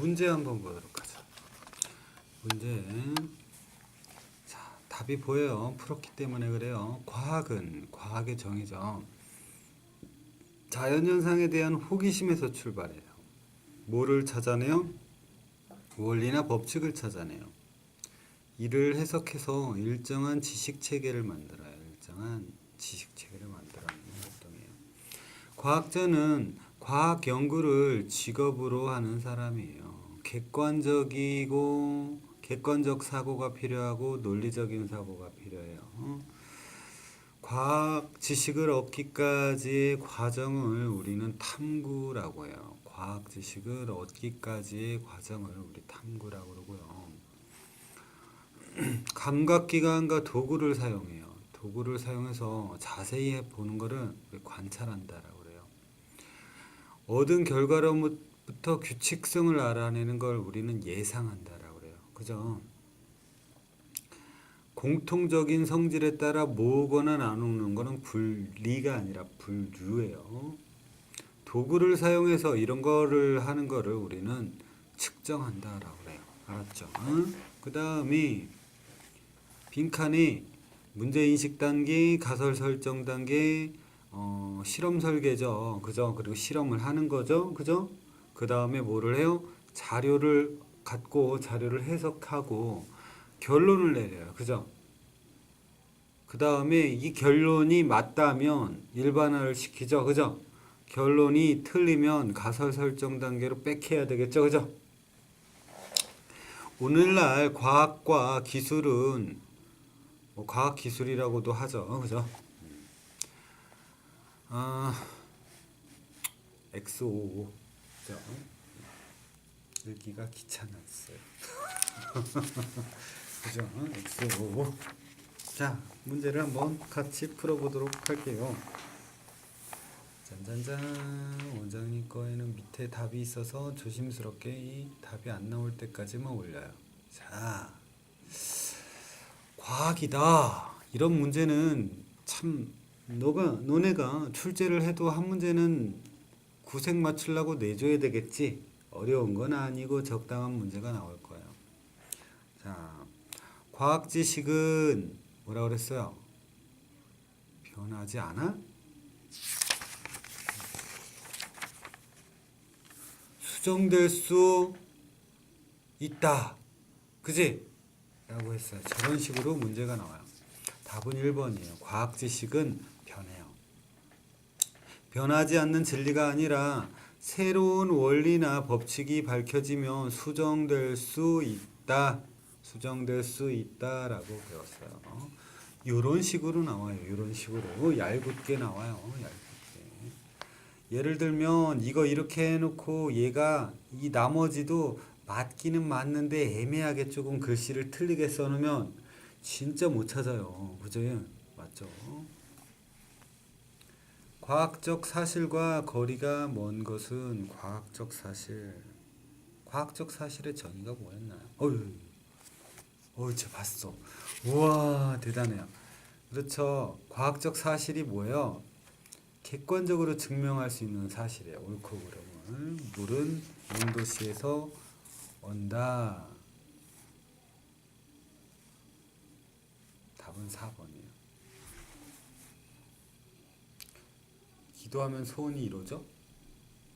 문제 한번 보도록 하죠. 문제. 자, 답이 보여요. 풀었기 때문에 그래요. 과학은 과학의 정의죠. 자연현상에 대한 호기심에서 출발해요. 뭐를 찾아내요? 원리나 법칙을 찾아내요. 이를 해석해서 일정한 지식 체계를 만들어요. 일정한 지식 체계를 만들어내는 활동이에요. 과학자는 과학 연구를 직업으로 하는 사람이에요. 객관적이고 객관적 사고가 필요하고 논리적인 사고가 필요해요. 어? 과학 지식을 얻기까지의 과정을 우리는 탐구라고 해요. 과학 지식을 얻기까지의 과정을 우리 탐구라고 그러고요. 감각기관과 도구를 사용해요. 도구를 사용해서 자세히 보는 우리 관찰한다라고 그래요. 얻은 결과로부터 규칙성을 알아내는 걸 우리는 예상한다라고 그래요. 그죠? 공통적인 성질에 따라 모으거나 나누는 거는 분리가 아니라 분류예요. 도구를 사용해서 이런 거를 하는 거를 우리는 측정한다라고 그래요. 알았죠? 그 다음이 빈칸이 문제 인식 단계, 가설 설정 단계, 어, 실험 설계죠. 그죠? 그리고 실험을 하는 거죠. 그죠? 그 다음에 뭐를 해요? 자료를 갖고 자료를 해석하고 결론을 내려요. 그죠? 그 다음에 이 결론이 맞다면 일반화를 시키죠. 그죠? 결론이 틀리면 가설 설정 단계로 빽해야 되겠죠. 그죠? 오늘날 과학과 기술은 뭐 과학 기술이라고도 하죠. 그죠? 아, X55. 그죠? 읽기가 귀찮았어요. 그죠? X55. 자, 문제를 한번 같이 풀어보도록 할게요. 짠짠짠. 원장님 거에는 밑에 답이 있어서 조심스럽게 이 답이 안 나올 때까지만 올려요. 자, 과학이다. 이런 문제는 참 너가 너네가 출제를 해도 한 문제는 구색 맞추려고 내줘야 되겠지. 어려운 건 아니고 적당한 문제가 나올 거예요. 자, 과학 지식은 뭐라 그랬어요? 변하지 않아? 수정될 수 있다. 그지? 라고 했어요. 저런 식으로 문제가 나와요. 답은 1번이에요. 과학 지식은 변하지 않는 진리가 아니라 새로운 원리나 법칙이 밝혀지면 수정될 수 있다. 수정될 수 있다라고 배웠어요. 이런 식으로 나와요. 이런 식으로 얄궂게 나와요. 얄궂게. 예를 들면 이거 이렇게 해놓고 얘가 이 나머지도 맞기는 맞는데 애매하게 조금 글씨를 틀리게 써놓으면 진짜 못 찾아요. 그죠? 맞죠? 과학적 사실과 거리가 먼 것은 과학적 사실. 과학적 사실의 정의가 뭐였나요? 어휴, 어휴, 저 봤어. 우와, 대단해요. 그렇죠. 과학적 사실이 뭐예요? 객관적으로 증명할 수 있는 사실이에요. 옳고 그름을. 물은 인도시에서 온다. 답은 4번이에요. 기도하면 소원이 이루어져?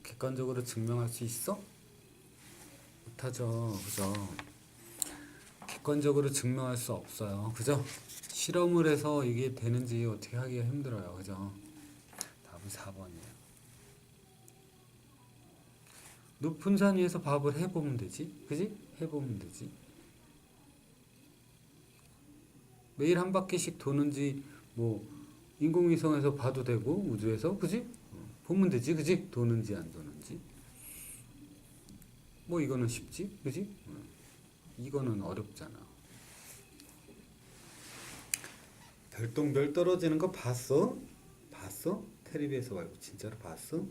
객관적으로 증명할 수 있어? 못하죠. 그죠? 객관적으로 증명할 수 없어요. 그죠? 실험을 해서 이게 되는지 어떻게 하기가 힘들어요. 그죠? 답은 4번이에요. 높은 산 위에서 밥을 해보면 되지. 그지? 해보면 되지. 매일 한 바퀴씩 도는지 뭐 인공위성에서 봐도 되고 우주에서 그지? 어, 보면 되지. 그지? 도는지 안 도는지. 뭐 이거는 쉽지. 그지? 어, 이거는 어렵잖아. 별똥별 떨어지는 거 봤어? 봤어? 텔레비에서 말고 진짜로 봤어?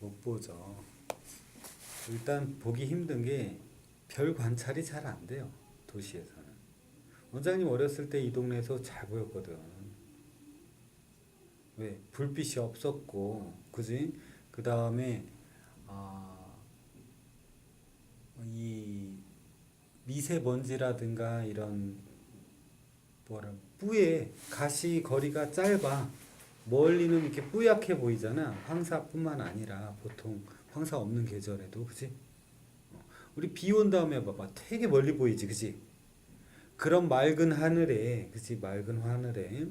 못 보죠. 일단 보기 힘든 게 별 관찰이 잘 안 돼요. 도시에서는. 원장님 어렸을 때 이 동네에서 잘 보였거든. 왜? 불빛이 없었고, 그지? 그 다음에, 아, 이 미세먼지라든가 이런 뭐라 뿌에 가시 거리가 짧아. 멀리는 이렇게 뿌옇게 보이잖아. 황사뿐만 아니라 보통 황사 없는 계절에도 그지? 어, 우리 비 온 다음에 봐봐. 되게 멀리 보이지 그지? 그런 맑은 하늘에 그지? 맑은 하늘에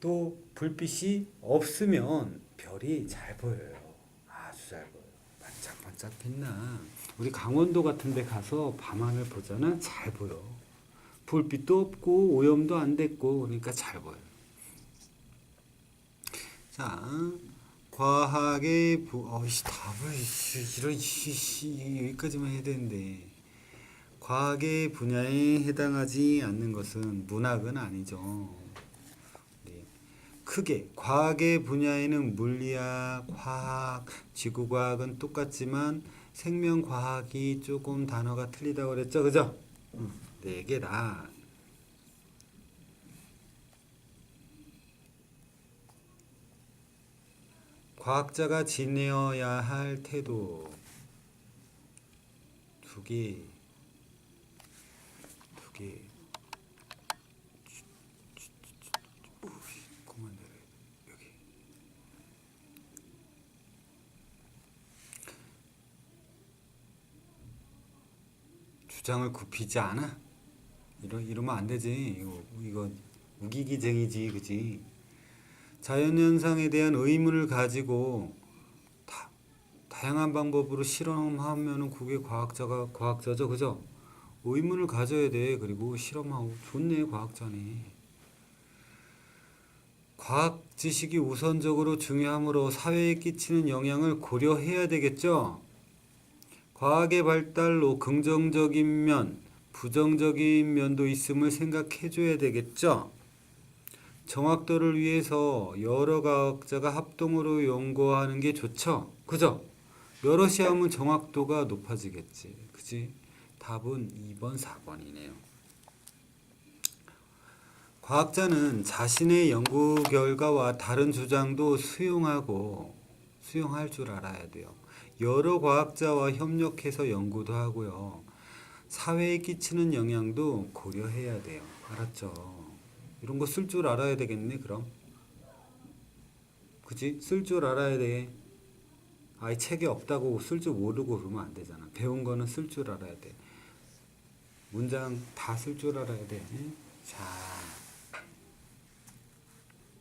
또 불빛이 없으면 별이 잘 보여요. 아주 잘 보여요. 반짝반짝 빛나. 우리 강원도 같은 데 가서 밤하늘 보잖아 잘 보여. 불빛도 없고 오염도 안 됐고 그러니까 잘 보여요. 자 과학의 부 어이씨 답을 씨, 이런 씨, 씨, 여기까지만 해야 되는데. 과학의 분야에 해당하지 않는 것은 문학은 아니죠. 네. 크게 과학의 분야에는 물리학, 화학, 지구과학은 똑같지만 생명과학이 조금 단어가 틀리다고 그랬죠, 그죠? 음, 네 개다. 과학자가 지내어야 할 태도 두 개, 두 개. 오씨, 그만 내려 여기. 주장을 굽히지 않아? 이러 이러면 안 되지. 이거 이거 우기기쟁이지, 그지? 자연현상에 대한 의문을 가지고 다, 다양한 방법으로 실험하면은 그게 과학자가 과학자죠, 그죠? 의문을 가져야 돼. 그리고 실험하고 좋네, 과학자네. 과학 지식이 우선적으로 중요하므로 사회에 끼치는 영향을 고려해야 되겠죠. 과학의 발달로 긍정적인 면, 부정적인 면도 있음을 생각해 줘야 되겠죠. 정확도를 위해서 여러 과학자가 합동으로 연구하는 게 좋죠. 그죠? 여럿이 하면 정확도가 높아지겠지. 그지? 답은 2번, 4번이네요. 과학자는 자신의 연구 결과와 다른 주장도 수용하고 수용할 줄 알아야 돼요. 여러 과학자와 협력해서 연구도 하고요. 사회에 끼치는 영향도 고려해야 돼요. 알았죠? 이런 거 쓸 줄 알아야 되겠네, 그럼. 그지? 쓸줄 알아야 돼. 아이 책에 없다고 쓸 줄 모르고 그러면 안 되잖아. 배운 거는 쓸 줄 알아야 돼. 문장 다 쓸 줄 알아야 돼. 자.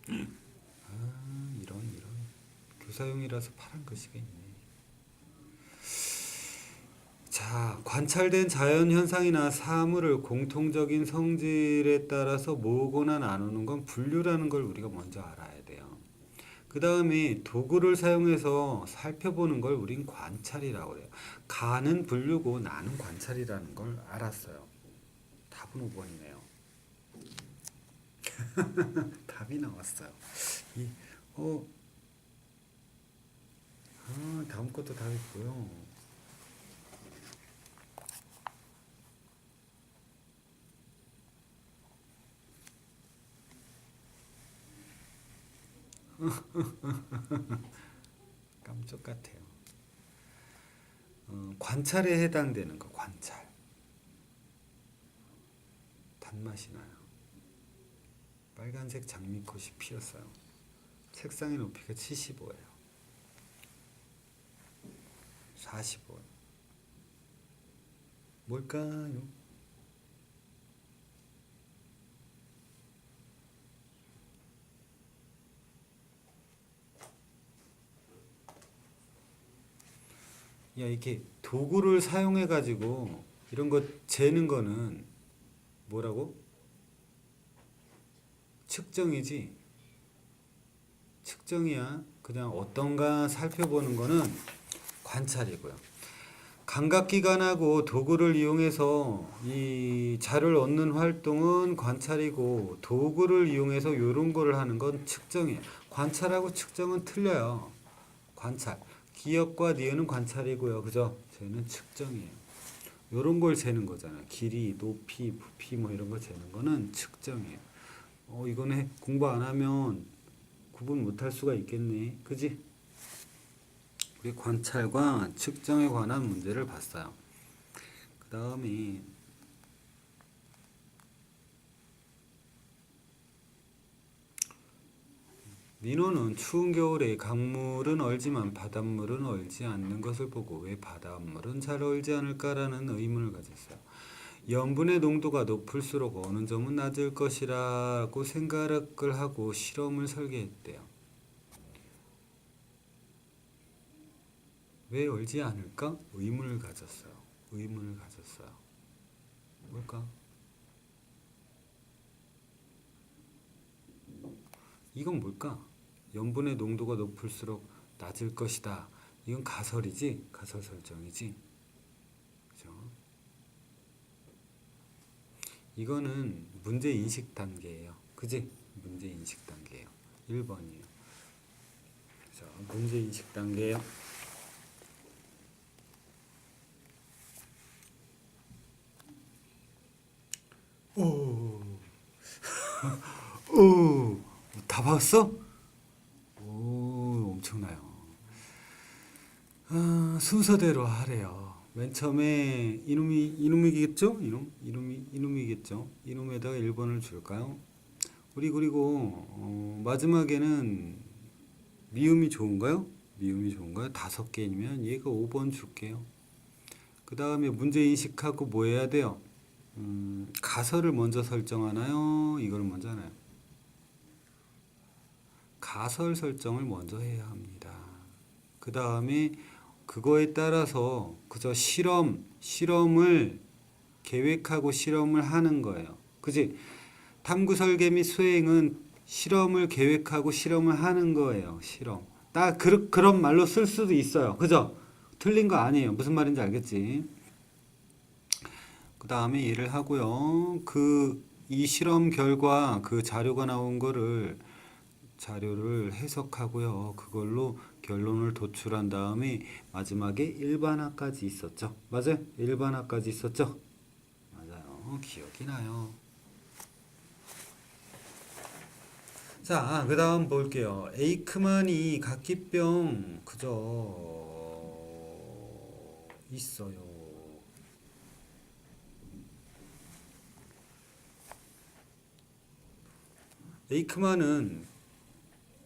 아, 이런 이런 교사용이라서 파란 글씨가 있네. 자, 관찰된 자연 현상이나 사물을 공통적인 성질에 따라서 모으거나 나누는 건 분류라는 걸 우리가 먼저 알아야 돼요. 그 다음에 도구를 사용해서 살펴보는 걸 우린 관찰이라고 해요. 가는 분류고 나는 관찰이라는 걸 알았어요. 답은 5번이네요. 답이 나왔어요. 이, 어, 아, 다음 것도 다 했고요. 깜짝 같아요. 어, 관찰에 해당되는 거 관찰. 단맛이 나요. 빨간색 장미꽃이 피었어요. 책상의 높이가 75예요. 45. 뭘까요? 야, 이렇게 도구를 사용해 가지고 이런 거 재는 거는 뭐라고? 측정이지. 측정이야. 그냥 어떤가 살펴보는 거는 관찰이고요. 감각기관하고 도구를 이용해서 이 자를 얻는 활동은 관찰이고 도구를 이용해서 이런 거를 하는 건 측정이에요. 관찰하고 측정은 틀려요. 관찰. 기억과 니은은 관찰이고요. 그죠? 쟤는 측정이에요. 요런 걸 재는 거잖아. 길이, 높이, 부피 뭐 이런 거 재는 거는 측정이에요. 어, 이거는 공부 안 하면 구분 못 할 수가 있겠네. 그지? 우리 관찰과 측정에 관한 문제를 봤어요. 그 다음에 민호는 추운 겨울에 강물은 얼지만 바닷물은 얼지 않는 것을 보고 왜 바닷물은 잘 얼지 않을까라는 의문을 가졌어요. 염분의 농도가 높을수록 어느 점은 낮을 것이라고 생각을 하고 실험을 설계했대요. 왜 얼지 않을까? 의문을 가졌어요. 의문을 가졌어요. 뭘까? 이건 뭘까? 염분의 농도가 높을수록 낮을 것이다. 이건 가설이지? 가설 설정이지? 그죠? 이거는 문제 인식 단계예요. 그지? 문제 인식 단계예요. 1번이에요. 그래서 문제 인식 단계예요. 오. 오. 다 봤어? 오, 엄청나요. 아, 순서대로 하래요. 맨 처음에 이놈이 이놈이겠죠? 이놈 이놈이 이놈이겠죠? 이놈에다가 1번을 줄까요? 우리 그리고 어, 마지막에는 미음이 좋은가요? 미음이 좋은가요? 다섯 개이면 얘가 5번 줄게요. 그 다음에 문제 인식하고 뭐 해야 돼요? 음, 가설을 먼저 설정하나요? 이걸 먼저 하나요? 가설 설정을 먼저 해야 합니다. 그 다음에 그거에 따라서 그저 실험, 실험을 계획하고 실험을 하는 거예요. 그지? 탐구 설계 및 수행은 실험을 계획하고 실험을 하는 거예요. 실험. 딱 그, 그런 말로 쓸 수도 있어요. 그죠? 틀린 거 아니에요. 무슨 말인지 알겠지? 그 다음에 일을 하고요. 그, 이 실험 결과 그 자료가 나온 거를 자료를 해석하고요. 그걸로 결론을 도출한 다음에 마지막에 일반화까지 있었죠. 맞아요? 일반화까지 있었죠? 맞아요. 기억이 나요. 자, 그 다음 볼게요. 에이크만이 각기병 그저 있어요. 에이크만은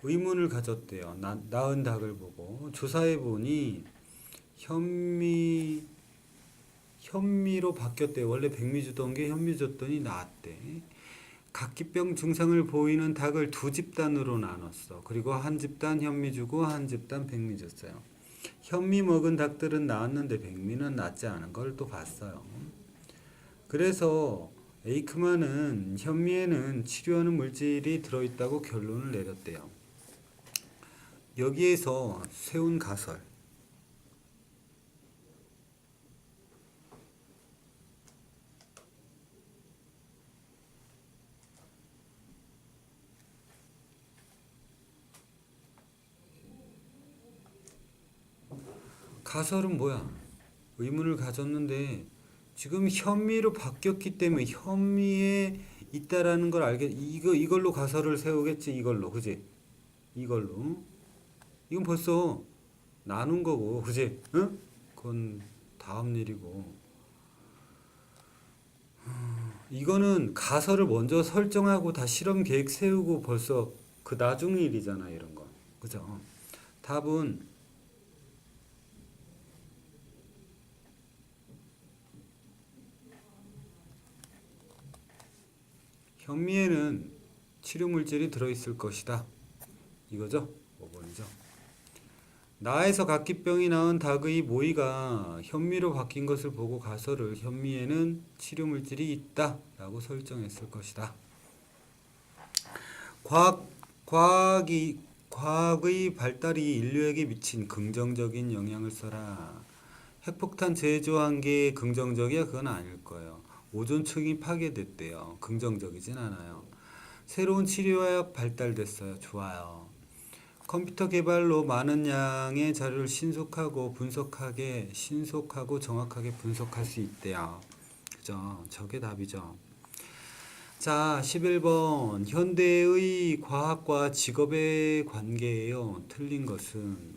의문을 가졌대요. 나, 낳은 닭을 보고 조사해 보니 현미 현미로 바뀌었대요. 원래 백미 주던 게 현미 줬더니 나았대. 각기병 증상을 보이는 닭을 두 집단으로 나눴어. 그리고 한 집단 현미 주고 한 집단 백미 줬어요. 현미 먹은 닭들은 나았는데 백미는 낫지 않은 걸 또 봤어요. 그래서 에이크만은 현미에는 치료하는 물질이 들어있다고 결론을 내렸대요. 여기에서 세운 가설 가설은 뭐야? 의문을 가졌는데 지금 현미로 바뀌었기 때문에 현미에 있다라는 걸 알게 이거 이걸로 가설을 세우겠지 이걸로 그지? 이걸로 이건 벌써 나눈 거고, 그지? 응? 그건 다음 일이고. 이거는 가설을 먼저 설정하고 다 실험 계획 세우고 벌써 그 나중 일이잖아, 이런 거. 그죠? 답은 현미에는 치료 물질이 들어있을 것이다. 이거죠? 5번이죠. 나에서 각기병이 나은 닭의 모이가 현미로 바뀐 것을 보고 가설을 현미에는 치료 물질이 있다라고 설정했을 것이다. 과학 과학이 과학의 발달이 인류에게 미친 긍정적인 영향을 써라. 핵폭탄 제조한 게 긍정적이야 그건 아닐 거예요. 오존층이 파괴됐대요. 긍정적이진 않아요. 새로운 치료약 발달됐어요. 좋아요. 컴퓨터 개발로 많은 양의 자료를 신속하고 분석하게 신속하고 정확하게 분석할 수 있대요. 그죠? 저게 답이죠. 자, 11번 현대의 과학과 직업의 관계예요. 틀린 것은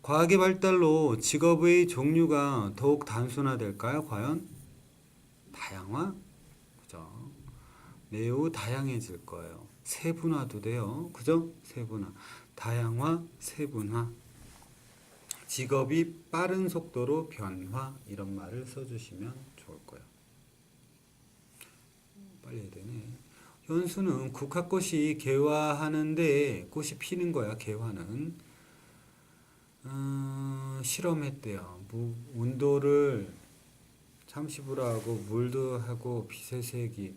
과학의 발달로 직업의 종류가 더욱 단순화될까요? 과연 다양화? 그죠? 매우 다양해질 거예요. 세분화도 돼요. 그죠? 세분화. 다양화, 세분화. 직업이 빠른 속도로 변화 이런 말을 써주시면 좋을 거예요. 빨리 해야 되네. 현수는 국화꽃이 개화하는데 꽃이 피는 거야. 개화는 어, 실험했대요. 무, 온도를 30으로 하고 물도 하고 빛의 색이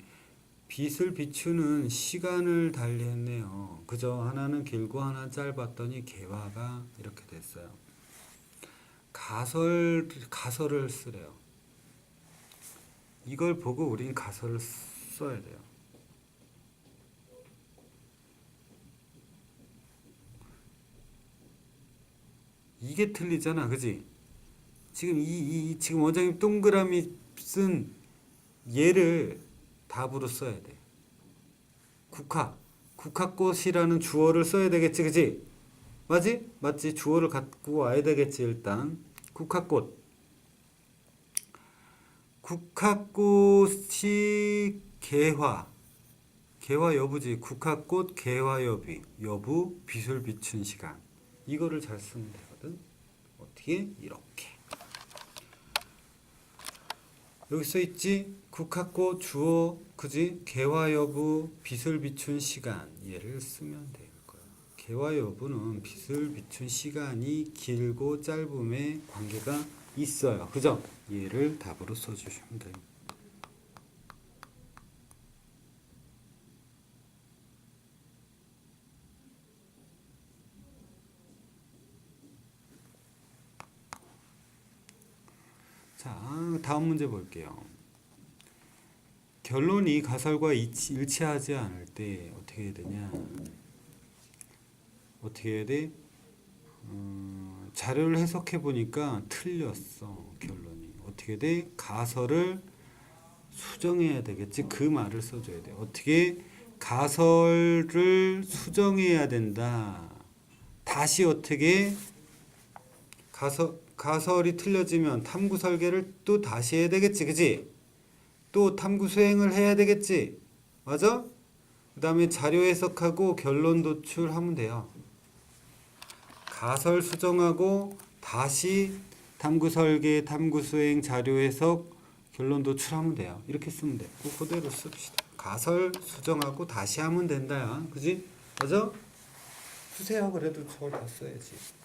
빛을 비추는 시간을 달리했네요. 그저 하나는 길고 하나 짧았더니 개화가 이렇게 됐어요. 가설 가설을 쓰래요. 이걸 보고 우린 가설을 써야 돼요. 이게 틀리잖아, 그지? 지금 이, 이- 이 지금 원장님 동그라미 쓴 얘를 답으로 써야 돼. 국화, 국화꽃이라는 주어를 써야 되겠지, 그지? 맞지? 맞지? 주어를 갖고 와야 되겠지, 일단. 국화꽃. 국화꽃이 개화. 개화 여부지. 국화꽃 개화 여비. 여부 빛을 비춘 시간. 이거를 잘 쓰면 되거든. 어떻게? 이렇게. 여기 써 있지? 국화꽃 주어 그지? 개화 여부 빛을 비춘 시간 얘를 쓰면 될 거야. 개화 여부는 빛을 비춘 시간이 길고 짧음에 관계가 있어요. 그죠? 얘를 답으로 써주시면 돼요. 자, 다음 문제 볼게요. 결론이 가설과 일치, 일치 하지 않을 때 어떻게 해야 되냐? 어떻게 해야 돼? 어, 자료를 해석해 보니까 틀렸어 결론이. 어떻게 돼? 가설을 수정해야 되겠지. 그 말을 써줘야 돼. 어떻게 가설을 수정해야 된다. 다시 어떻게 가설 가설이 틀려지면 탐구 설계를 또 다시 해야 되겠지, 그지? 또 탐구 수행을 해야 되겠지, 맞아? 그 다음에 자료 해석하고 결론 도출하면 돼요. 가설 수정하고 다시 탐구 설계, 탐구 수행, 자료 해석, 결론 도출하면 돼요. 이렇게 쓰면 돼. 그 그대로 씁시다. 가설 수정하고 다시 하면 된다야, 그지? 맞아? 쓰세요. 그래도 저걸 다 써야지.